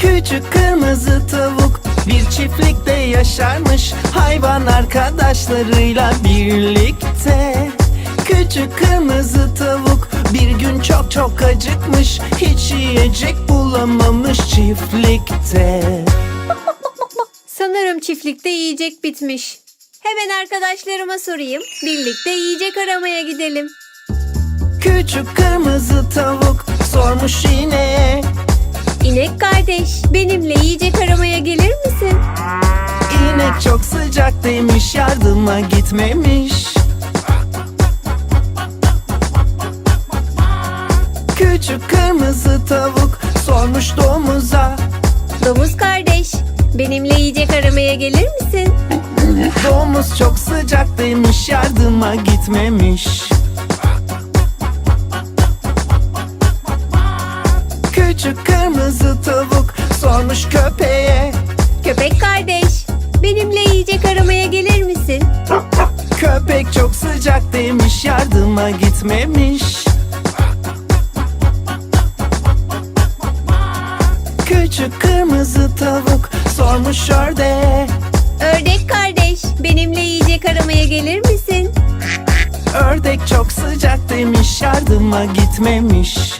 Küçük kırmızı tavuk bir çiftlikte yaşarmış Hayvan arkadaşlarıyla birlikte Küçük kırmızı tavuk bir gün çok çok acıkmış Hiç yiyecek bulamamış çiftlikte Sanırım çiftlikte yiyecek bitmiş. Hemen arkadaşlarıma sorayım. Birlikte yiyecek aramaya gidelim. Küçük kırmızı tavuk sormuş ineğe İnek kardeş, benimle yiyecek aramaya gelir misin? İnek çok sıcak demiş yardıma gitmemiş Küçük kırmızı tavuk sormuş domuza Domuz kardeş, benimle yiyecek aramaya gelir misin? Domuz çok sıcak demiş yardıma gitmemiş Küçük sormuş köpeğe Köpek kardeş, benimle yiyecek aramaya gelir misin? Köpek çok sıcak demiş yardıma gitmemiş Küçük kırmızı tavuk sormuş ördeğe Ördek kardeş, benimle yiyecek aramaya gelir misin? Ördek çok sıcak demiş yardıma gitmemiş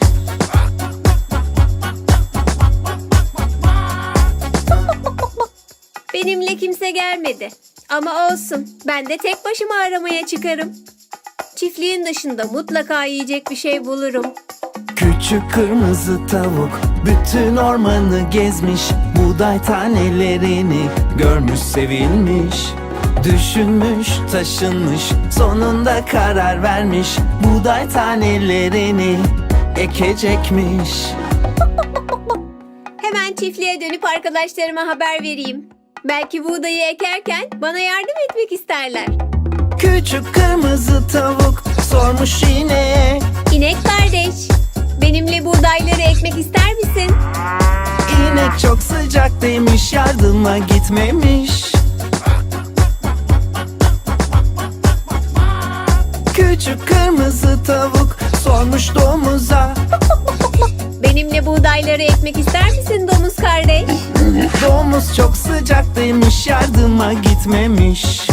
Benimle kimse gelmedi. Ama olsun, ben de tek başıma aramaya çıkarım. Çiftliğin dışında mutlaka yiyecek bir şey bulurum. Küçük kırmızı tavuk bütün ormanı gezmiş Buğday tanelerini görmüş sevilmiş Düşünmüş taşınmış sonunda karar vermiş Buğday tanelerini ekecekmiş Hemen çiftliğe dönüp arkadaşlarıma haber vereyim. Belki buğdayı ekerken bana yardım etmek isterler. Küçük kırmızı tavuk sormuş ineğe İnek kardeş, benimle buğdayları ekmek ister misin? İnek çok sıcak demiş yardıma gitmemiş Küçük kırmızı tavuk sormuş domuza Benimle buğdayları ekmek ister misin domuz kardeş? Domuz çok sıcak demiş yardıma gitmemiş.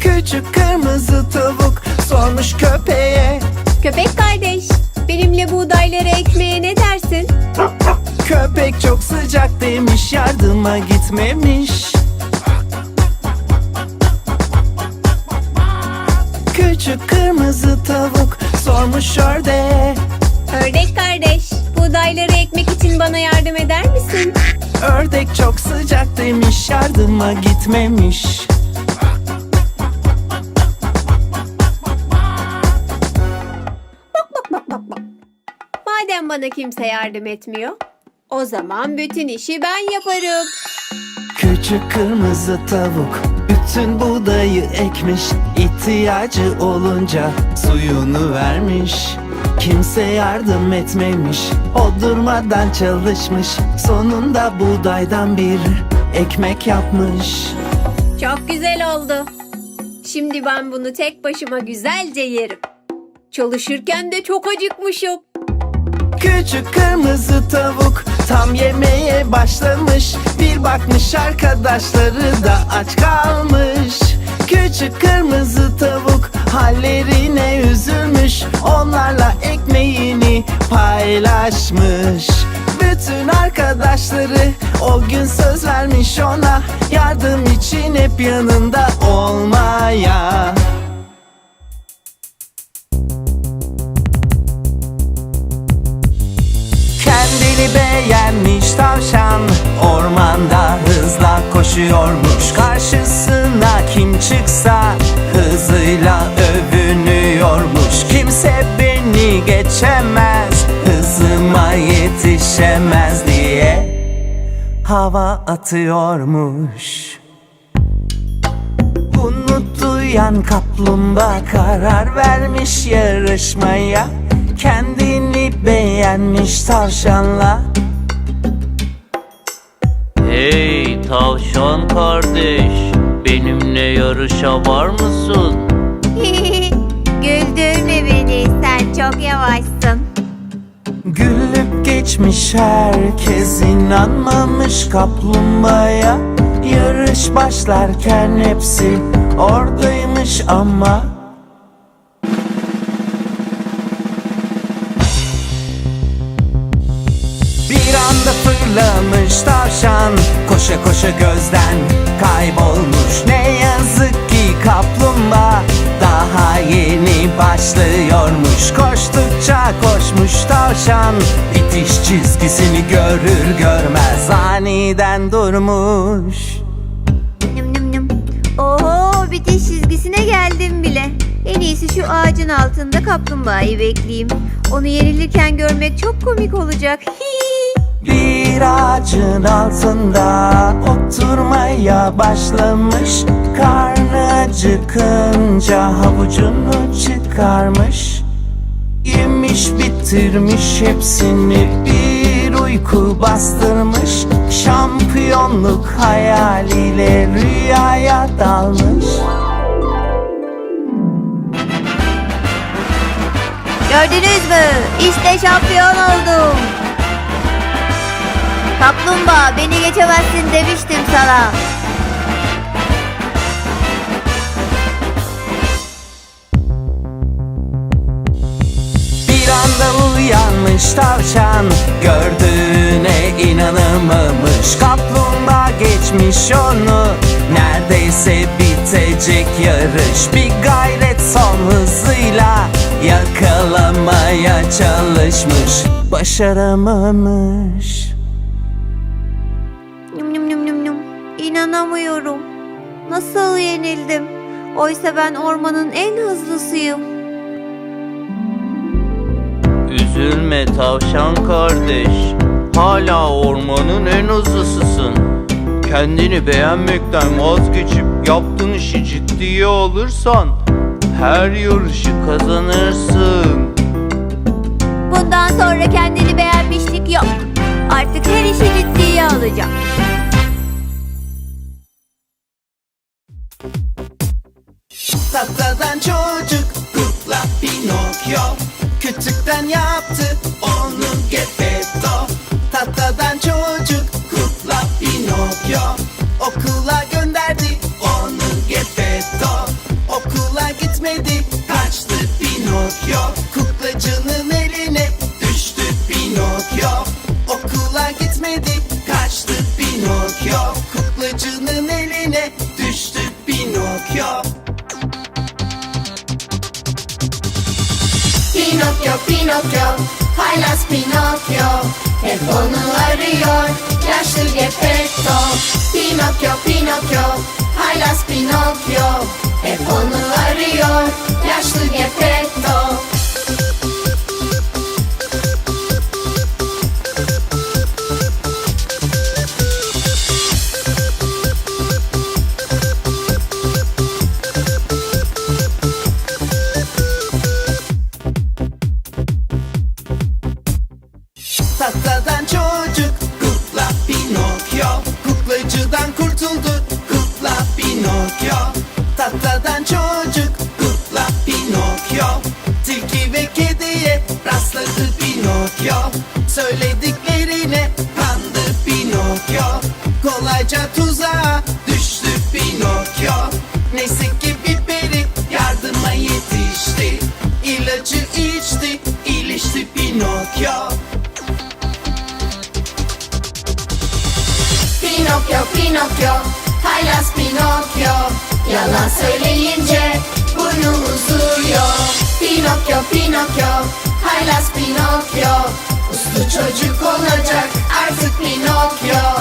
Küçük kırmızı tavuk sormuş köpeğe. Köpek kardeş, benimle buğdayları ekmeye ne dersin? Köpek çok sıcak demiş yardıma gitmemiş. Küçük kırmızı tavuk sormuş ördeğe Ördek kardeş, buğdayları ekmek için bana yardım eder misin? Ördek çok sıcak demiş yardıma gitmemiş Madem bana kimse yardım etmiyor, o zaman bütün işi ben yaparım. Küçük kırmızı tavuk bütün buğdayı ekmiş ihtiyacı olunca suyunu vermiş Kimse yardım etmemiş o durmadan çalışmış Sonunda buğdaydan bir ekmek yapmış Çok güzel oldu. Şimdi ben bunu tek başıma güzelce yerim. Çalışırken de çok acıkmışım. Küçük kırmızı tavuk tam yemeye başlamış Bir bakmış arkadaşları da aç kalmış Küçük kırmızı tavuk hallerine üzülmüş Onlarla ekmeğini paylaşmış. Bütün arkadaşları o gün söz vermiş ona Yardım için hep yanında olmaya Kendini beğenmiş tavşan Ormanda hızla koşuyormuş. Karşısına kim çıksa Hızıyla övünüyormuş. Kimse beni geçemez Hızıma yetişemez diye Hava atıyormuş. Bunu duyan kaplumbağa karar vermiş yarışmaya Kendini beğenmiş tavşanla Hey tavşan kardeş, benimle yarışa var mısın? Güldürme beni, sen çok yavaşsın. Güllük geçmiş herkes inanmamış kaplumbağaya Yarış başlarken hepsi oradaymış ama fırlamış tavşan Koşa koşa gözden kaybolmuş Ne yazık ki kaplumbağa Daha yeni başlıyormuş Koştukça koşmuş tavşan Bitiş çizgisini görür görmez Aniden durmuş Nüm nüm nüm. Oho bitiş çizgisine geldim bile. En iyisi şu ağacın altında kaplumbağayı bekleyeyim. Onu yenilirken görmek çok komik olacak. Hii. Bir ağacın altında oturmaya başlamış Karnı acıkınca havucunu çıkarmış Yemiş bitirmiş hepsini bir uyku bastırmış Şampiyonluk hayaliyle rüyaya dalmış Gördünüz mü? İşte şampiyon oldum. Kaplumbağa beni geçemezsin demiştim sana. Bir anda uyanmış tavşan Gördüğüne inanamamış. Kaplumbağa geçmiş onu Neredeyse bitecek yarış. Bir gayret son hızıyla Yakalamaya çalışmış. Başaramamış İnanamıyorum. Nasıl yenildim? Oysa ben ormanın en hızlısıyım. Üzülme tavşan kardeş. Hala ormanın en hızlısısın. Kendini beğenmekten vazgeçip yaptığın işi ciddiye alırsan her yarışı kazanırsın. Bundan sonra kendini beğenmişlik yok. Artık her işi ciddiye alacağım. Yaptı Pinokyo, Pinokyo, haylaz Pinokyo Hep onu arıyor, yaşlı Geppetto Pinokyo, Pinokyo, haylaz Pinokyo Hep onu arıyor, yaşlı Geppetto Tuzağa düştü Pinokyo. Neyse ki biberi yardıma yetişti? İlacı içti, iyileşti Pinokyo. Pinokyo, Pinokyo, haylaz Pinokyo. Yalan söyleyince burnu uzuyor. Pinokyo, Pinokyo, haylaz Pinokyo. Uslu çocuk olacak artık Pinokyo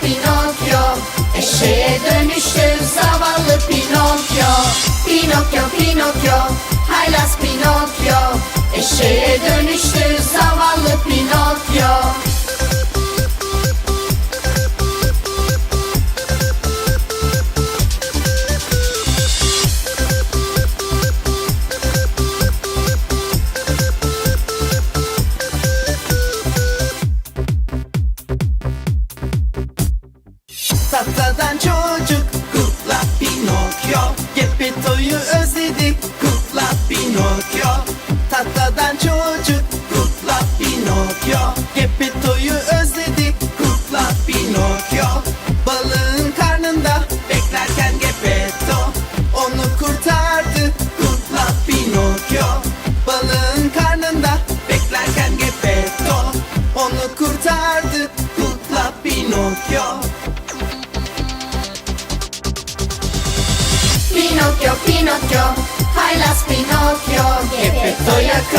Pinokyo Eşeğe dönüştü zavallı Pinokyo Pinokyo, Pinokyo, haylaz Pinokyo Eşeğe dönüştü zavallı Pinokyo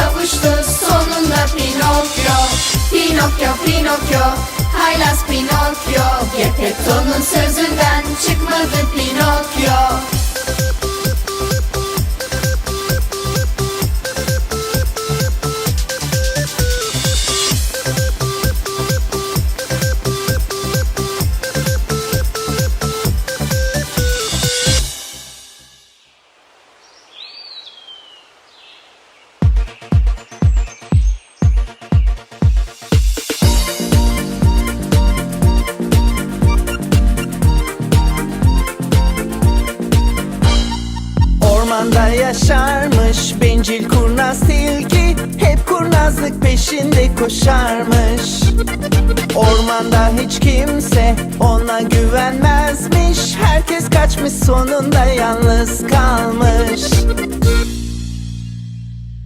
kavuştu sonunda Pinokyo. Pinokyo, Pinokyo, haylaz Pinokyo. Gepetto'nun sözünden çıkmadı Pinokyo Ormanda yaşarmış. Bencil kurnaz tilki Hep kurnazlık peşinde koşarmış. Ormanda hiç kimse ona güvenmezmiş. Herkes kaçmış sonunda yalnız kalmış.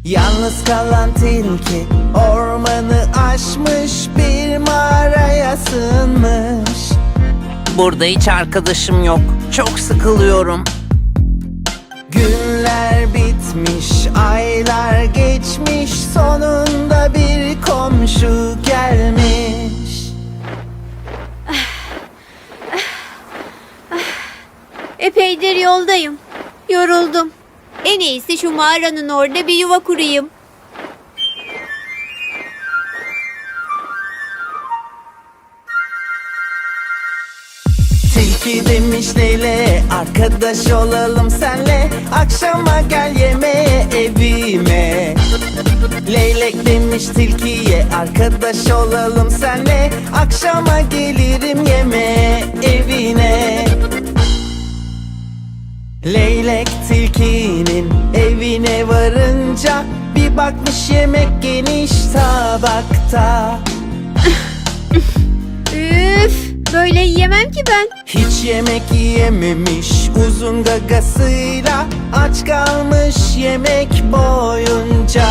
Yalnız kalan tilki ormanı aşmış Bir mağaraya sığınmış. Burada hiç arkadaşım yok. Çok sıkılıyorum. Günler bitmiş, aylar geçmiş Sonunda bir komşu gelmiş Epeydir yoldayım. Yoruldum. En iyisi şu mağaranın orada bir yuva kurayım. Demiş Leyle Arkadaş olalım senle. Akşama gel yemeğe evime. Leylek demiş tilkiye Arkadaş olalım senle. Akşama gelirim yemeğe evine. Leylek tilkinin evine varınca Bir bakmış yemek geniş tabakta. Üf, böyle yiyemem ki ben. Hiç yemek yiyememiş uzun gagasıyla Aç kalmış yemek boyunca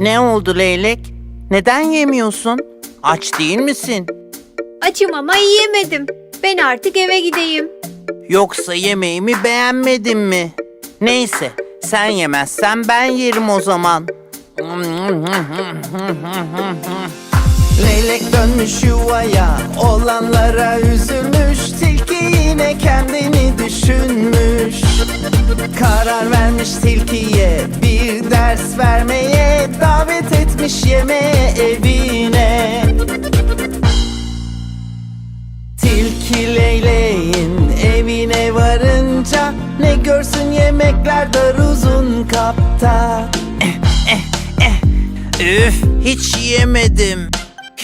Ne oldu leylek? Neden yemiyorsun? Aç değil misin? Açım ama yiyemedim. Ben artık eve gideyim. Yoksa yemeğimi beğenmedin mi? Neyse, sen yemezsen ben yerim o zaman. Leylek dönmüş yuvaya olanlara üzülmüş Tilki yine kendini düşünmüş. Karar vermiş tilkiye bir ders vermeye Davet etmiş yemeğe evine. Tilki leyleğin evine varınca Ne görsün yemekler dar uzun kapta. Üf, hiç yemedim.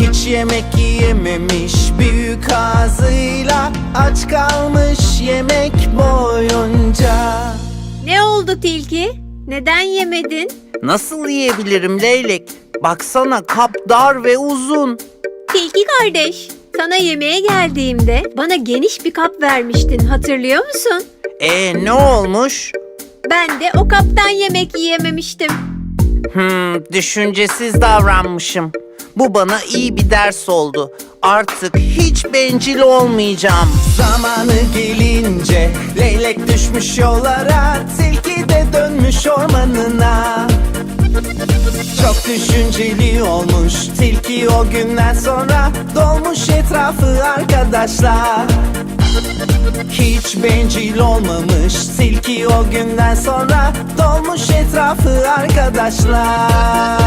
Hiç yemek yiyememiş büyük ağzıyla Aç kalmış yemek boyunca Ne oldu tilki? Neden yemedin? Nasıl yiyebilirim leylek? Baksana kap dar ve uzun. Tilki kardeş, sana yemeğe geldiğimde bana geniş bir kap vermiştin hatırlıyor musun? E ne olmuş? Ben de o kaptan yemek yiyememiştim. Hmm, düşüncesiz davranmışım. Bu bana iyi bir ders oldu. Artık hiç bencil olmayacağım. Zamanı gelince leylek düşmüş yollara Tilki de dönmüş ormanına Çok düşünceli olmuş tilki o günden sonra Dolmuş etrafı arkadaşlar hiç bencil olmamış tilki o günden sonra Dolmuş etrafı arkadaşlar